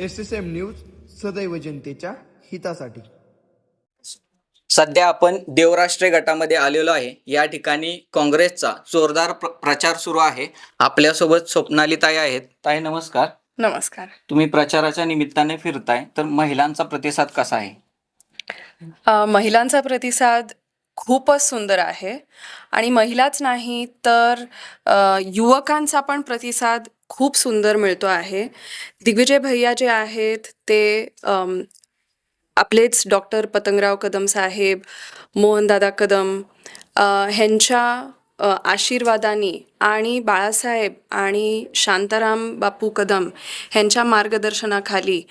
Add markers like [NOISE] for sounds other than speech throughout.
S S M news सदैव जनतेच्या हितासाठी. सध्या आपण देवराष्ट्रे गटामध्ये आलेलो आहे. या ठिकाणी काँग्रेसचा जोरदार प्र प्रचार सुरू आहे. आपल्यासोबत स्वप्नाली ताई आहेत. ताई नमस्कार. नमस्कार. तुम्ही प्रचाराच्या निमित्ताने फिरताय. तर महिलांचा प्रतिसाद कसा आहे? अ, महिलांचा प्रतिसाद खूपच सुंदर आहे. आणि महिलाच नाही तर युवकांचा पण प्रतिसाद खूप सुंदर मिळतो आहे. दिग्विजय भैया जे आहेत ते अम, आपलेच डॉक्टर पतंगराव कदम साहेब मोहनदादा कदम अ, ह्यांच्या आशीर्वादाने आणि बाळासाहेब आणि शांताराम बापू कदम ह्यांच्या मार्गदर्शनाखाली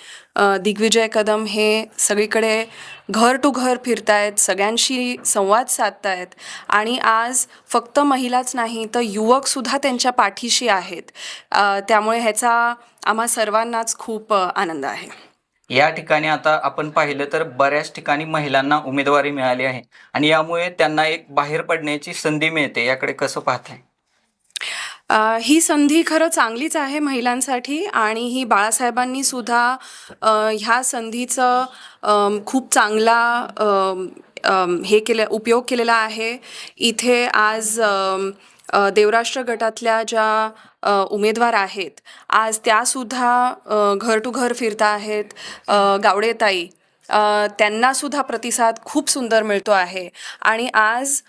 दिग्विजय कदम हे सगळीकडे घर टू घर फिरतायत सगळ्यांशी संवाद साधतायत आणि आज फक्त महिलाच नाही तर युवकसुद्धा त्यांच्या पाठीशी आहेत. त्यामुळे ह्याचा आम्हा सर्वांनाच खूप आनंद आहे. या ठिकाणी आता आपण पाहिलं तर बऱ्याच ठिकाणी महिलांना उमेदवारी मिळाली आहे. आणि यामुळे त्यांना एक बाहेर पडण्याची संधी मिळते. याकडे कसं पाहताय? ही संधी खरं चांगलीच आहे महिलांसाठी आणि ही बाळासाहेबांनी सुद्धा ह्या संधीचं खूप चांगला हे केलं उपयोग केलेला आहे. इथे आज देवराष्ट्र गटातल्या ज्या उमेदवार आहेत आज त्यासुद्धा घर टू घर फिरता आहेत गावडेताई. त्यांनासुद्धा प्रतिसाद खूप सुंदर मिळतो आहे. आणि आज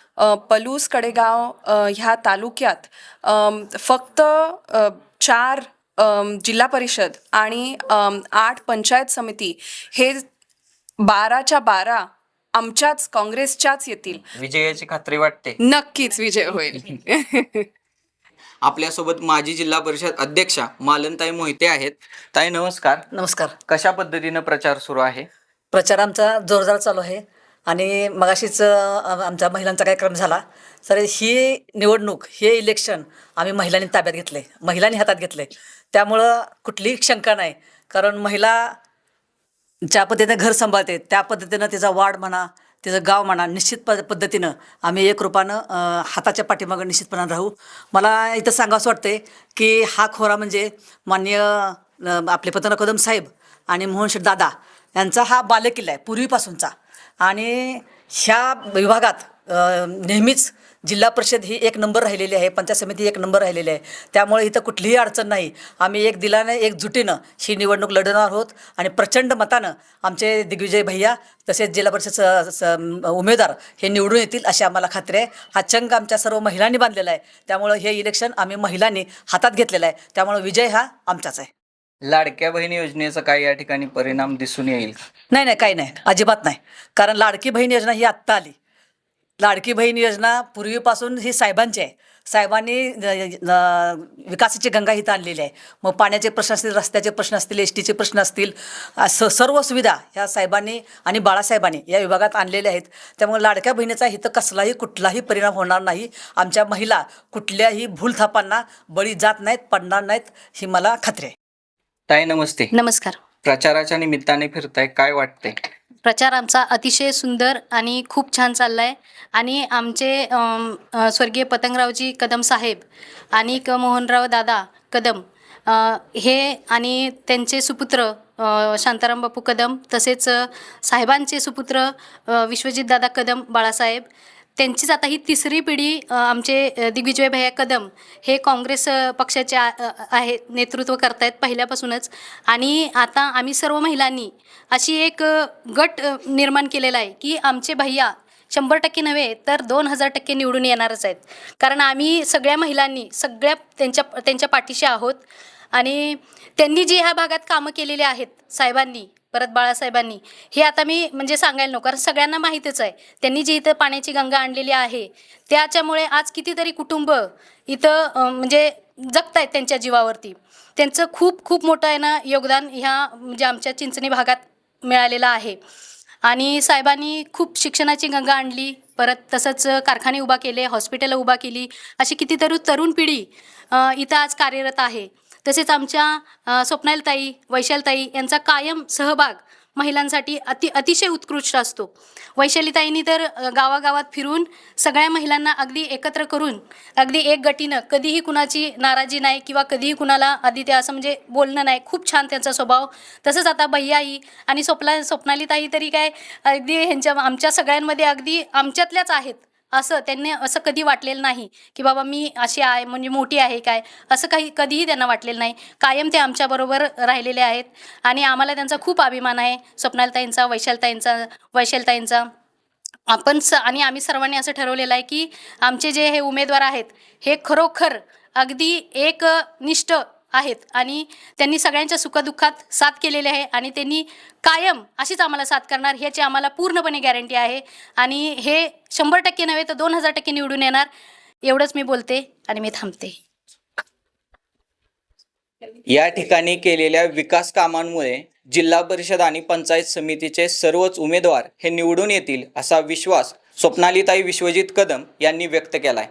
पलूस कडेगाव ह्या तालुक्यात फक्त चार जिल्हा परिषद आणि आठ पंचायत समिती हे बाराच्या बारा आमच्याच काँग्रेसच्याच येतील. विजयाची खात्री वाटते. नक्कीच विजय होईल. [LAUGHS] आपल्यासोबत माजी जिल्हा परिषद अध्यक्षा मालनताई मोहिते आहेत. ताई नमस्कार. नमस्कार. कशा पद्धतीनं प्रचार सुरू आहे? प्रचार आमचा जोरदार चालू आहे. आणि मगाशीच अ, आमच्या महिलांचा कार्यक्रम झाला तर ही निवडणूक हे इलेक्शन आम्ही महिलांनी ताब्यात घेतले महिलांनी हातात घेतले. त्यामुळं कुठलीही शंका नाही कारण महिला ज्या पद्धतीनं घर सांभाळते त्या पद्धतीनं तिचा वाढ म्हणा तिचं गाव म्हणा निश्चित प पद्धतीनं आम्ही एक रूपानं हाताच्या पाठीमागं निश्चितपणानं राहू. मला इथं सांगावंसं वाटते की हा खोरा म्हणजे मान्य आपले पतन कदम साहेब आणि मोहन शेठ दादा यांचा हा बालेकिल्ला आहे पूर्वीपासूनचा. आणि ह्या विभागात नेहमीच जिल्हा परिषद ही एक नंबर राहिलेली आहे पंचायत समिती एक नंबर राहिलेली आहे. त्यामुळे इथं कुठलीही अडचण नाही. आम्ही एक दिलाने एक जुटीनं ही निवडणूक लढवणार आहोत आणि प्रचंड मतानं आमचे दिग्विजय भैया तसेच जिल्हा परिषद उमेदवार हे निवडून येतील अशी आम्हाला खात्री आहे. हा चंग आमच्या सर्व महिलांनी बांधलेला आहे. त्यामुळं हे इलेक्शन आम्ही महिलांनी हातात घेतलेलं आहे. त्यामुळं विजय हा आमचाच आहे. लाडक्या बहिणी योजनेचा काय या ठिकाणी परिणाम दिसून येईल? नाही नाही काही नाही. अजिबात नाही. कारण लाडकी बहीण योजना ही आत्ता आली. लाडकी बहीण योजना पूर्वीपासून ही साहेबांची आहे. साहेबांनी विकासाची गंगा इथं आणलेली आहे. मग पाण्याचे प्रश्न असतील रस्त्याचे प्रश्न असतील एस टीचे प्रश्न असतील असं सर्व सुविधा ह्या साहेबांनी आणि बाळासाहेबांनी या विभागात आणलेल्या आहेत. त्यामुळे लाडक्या बहिणीचा इथं कसलाही कुठलाही परिणाम होणार नाही. आमच्या महिला कुठल्याही भूलथापांना बळी जात नाहीत पडणार नाहीत ही मला खात्री आहे. ताई नमस्ते. नमस्कार. प्रचाराच्या निमित्ताने फिरताय काय वाटतंय? प्रचार आमचा अतिशय सुंदर आणि खूप छान चालला आहे आणि आमचे स्वर्गीय पतंगरावजी कदम साहेब आणि क मोहनराव दादा कदम हे आणि त्यांचे सुपुत्र शांताराम बापू कदम तसेच साहेबांचे सुपुत्र विश्वजितदादा कदम बाळासाहेब त्यांचीच आता ही तिसरी पिढी आमचे दिग्विजय भैया कदम हे काँग्रेस पक्षाचे आ- आहे नेतृत्व करतायत पहिल्यापासूनच. आणि आता आम्ही सर्व महिलांनी अशी एक गट निर्माण केलेला आहे की आमचे भैया शंभर टक्के नव्हे तर दोन हजार टक्के निवडून येणारच आहेत. कारण आम्ही सगळ्या महिलांनी सगळ्या त्यांच्या त्यांच्या पाठीशी आहोत. आणि त्यांनी जी ह्या भागात कामं केलेली आहेत साहेबांनी परत बाळासाहेबांनी. हे आता मी म्हणजे सांगायला नको कारण सगळ्यांना माहीतच आहे. त्यांनी जी इथं पाण्याची गंगा आणलेली आहे त्याच्यामुळे आज कितीतरी कुटुंब इथं म्हणजे म्हणजे जगतायत त्यांच्या जीवावरती. त्यांचं खूप खूप मोठं आहे ना योगदान ह्या म्हणजे आमच्या चिंचणी भागात मिळालेलं आहे. आणि साहेबांनी खूप शिक्षणाची गंगा आणली परत तसंच कारखाने उभा केले हॉस्पिटल उभा केली. अशी कितीतरी तरुण पिढी इथं आज कार्यरत आहे. तसेच आमच्या स्वप्नालताई वैशालताई यांचा कायम सहभाग महिलांसाठी अति अतिशय उत्कृष्ट असतो. वैशालीताईंनी तर गावागावात फिरून सगळ्या महिलांना अगदी एकत्र करून अगदी एक गटीनं कधीही कुणाची नाराजी नाही किंवा कधीही कुणाला आदित्य ते असं म्हणजे बोलणं नाही. खूप छान त्यांचा स्वभाव. तसंच आता भैयाई आणि स्वप्ना स्वप्नालीताई तरी काय अगदी ह्यांच्या आमच्या सगळ्यांमध्ये अगदी आमच्यातल्याच आहेत. असं त्यांनी असं कधी वाटलेलं नाही की बाबा मी अशी आहे म्हणजे मोठी आहे काय? असं काही कधीही त्यांना वाटलेलं नाही. कायम ते आमच्याबरोबर राहिलेले आहेत. आणि आम्हाला त्यांचा खूप अभिमान आहे स्वप्नालताईंचा वैशालताईंचा वैशालताईंचा. आपण स आणि आम्ही सर्वांनी असं ठरवलेलं आहे की आमचे जे हे उमेदवार आहेत हे खरोखर अगदी एक निष्ठ आहेत. आणि त्यांनी सगळ्यांच्या सुखदुःखात साथ केलेली आहे आणि त्यांनी कायम अशीच आम्हाला साथ करणार ह्याची आम्हाला पूर्णपणे गॅरंटी आहे. आणि हे शंभर टक्के नव्हे तर दोन हजार टक्के निवडून येणार एवढंच मी बोलते आणि मी थांबते. या ठिकाणी केलेल्या विकास कामांमुळे जिल्हा परिषद आणि पंचायत समितीचे सर्वच उमेदवार हे निवडून येतील असा विश्वास स्वप्नालीताई विश्वजित कदम यांनी व्यक्त केलाय.